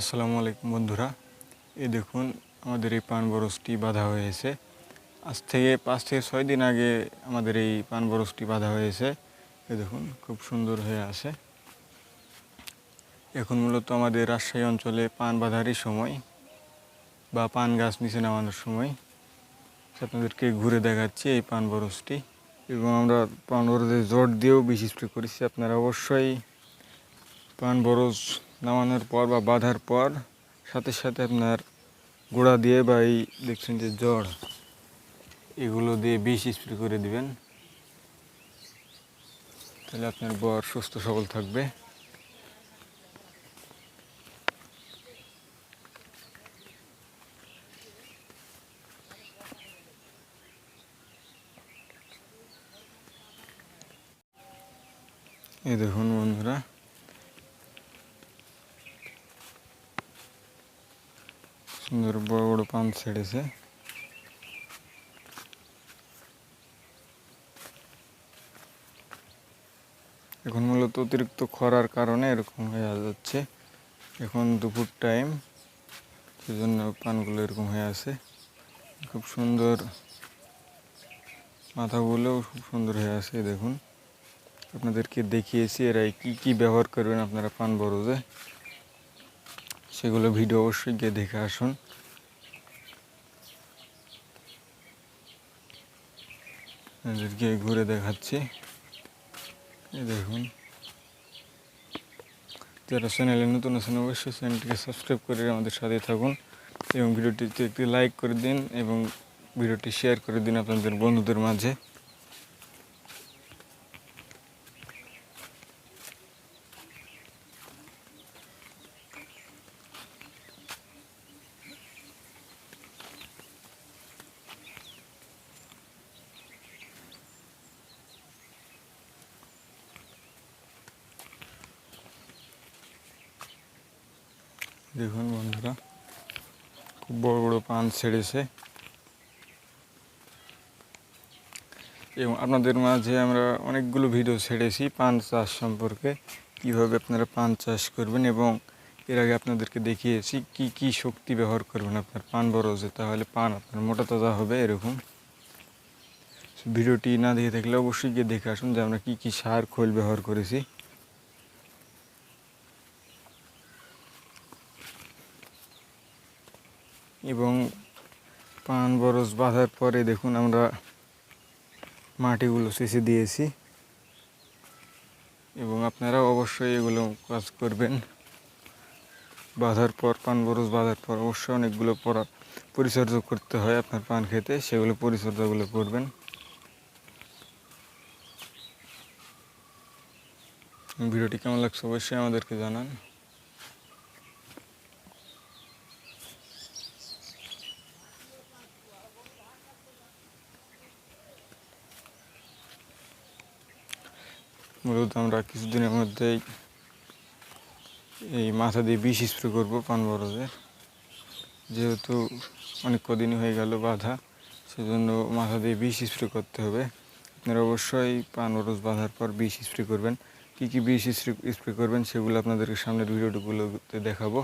আসসালামু আলাইকুম বন্ধুরা। এই দেখুন, আমাদের এই পান বরজটি বাঁধা হয়েছে। আজ থেকে পাঁচ থেকে ছয় দিন আগে আমাদের এই পান বরজটি বাঁধা হয়েছে। এ দেখুন, খুব সুন্দর হয়ে আছে। এখন মূলত আমাদের রাজশাহী অঞ্চলে পান বাঁধারই সময় বা পান গাছ নিচে নামানোর সময়। আপনাদেরকে ঘুরে দেখাচ্ছি এই পান বরজটি এবং আমরা পান বরজের জট দিয়েও বিষ স্প্রে করেছি। আপনারা অবশ্যই পান বরজ নামানোর পর বা বাঁধার পর, সাথে সাথে আপনার গোড়া দিয়ে বা এই দেখছেন যে জড় এগুলো দিয়ে বিষ স্প্রে করে দিবেন। তাহলে আপনার বর সুস্থ সবল থাকবে। এই দেখুন বন্ধুরা সুন্দর বড় বড় পান ছেড়েছে এখন মূলত অতিরিক্ত খরার কারণে এরকম হয়ে যাচ্ছে। এখন দুপুর টাইম, সেজন্য পানগুলো এরকম হয়ে আছে। খুব সুন্দর মাথাগুলোও খুব সুন্দর হয়ে আছে, দেখুন। আপনাদেরকে দেখিয়েছি এরা কি কি ব্যবহার করবেন আপনারা পান বরজে। সেগুলো ভিডিও অবশ্যই গিয়ে দেখে আসুন। এদেরকে ঘুরে দেখাচ্ছি। দেখুন। যারা চ্যানেলে নতুন আছেন, অবশ্যই চ্যানেলটিকে সাবস্ক্রাইব করে আমাদের সাথে থাকুন এবং ভিডিওটিতে একটি লাইক করে দিন এবং ভিডিওটি শেয়ার করে দিন আপনাদের বন্ধুদের মাঝে। দেখুন বন্ধুরা, খুব বড় বড় পান ছেড়েছে। এবং আপনাদের মাঝে আমরা অনেকগুলো ভিডিও ছেড়েছি পান চাষ সম্পর্কে, কীভাবে আপনারা পান চাষ করবেন এবং এর আগে আপনাদেরকে দেখিয়েছি কি কি শক্তি ব্যবহার করবেন আপনার পান বরজে, তাহলে পান আপনার মোটা তাজা হবে এরকম। ভিডিওটি না দেখে থাকলে অবশ্যই গিয়ে দেখে আসুন যে আমরা কী কী সার, খোল ব্যবহার করেছি। এবং পান বরজ বাঁধার পরে দেখুন আমরা মাটিগুলো শেষে দিয়েছি। এবং আপনারা অবশ্যই এগুলো কাজ করবেন। বাঁধার পর, পান বরজ বাঁধার পর অবশ্যই অনেকগুলো পরা পরিচর্যা করতে হয় আপনার পান খেতে। সেগুলো পরিচর্যাগুলো করবেন। ভিডিওটি কেমন লাগছে অবশ্যই আমাদেরকে জানান। মূলত আমরা কিছুদিনের মধ্যেই এই মাথা দিয়ে বিষ স্প্রে করব পান বড়দের যেহেতু অনেক কদিনই হয়ে গেল বাধা, সেজন্য মাথা দিয়ে বিষ স্প্রে করতে হবে। আপনারা অবশ্যই পান বরজ বাঁধার পর বিষ স্প্রে করবেন। কী কী বিষ স্প্রে করবেন সেগুলো আপনাদেরকে সামনের ভিডিওগুলোতে দেখাবো।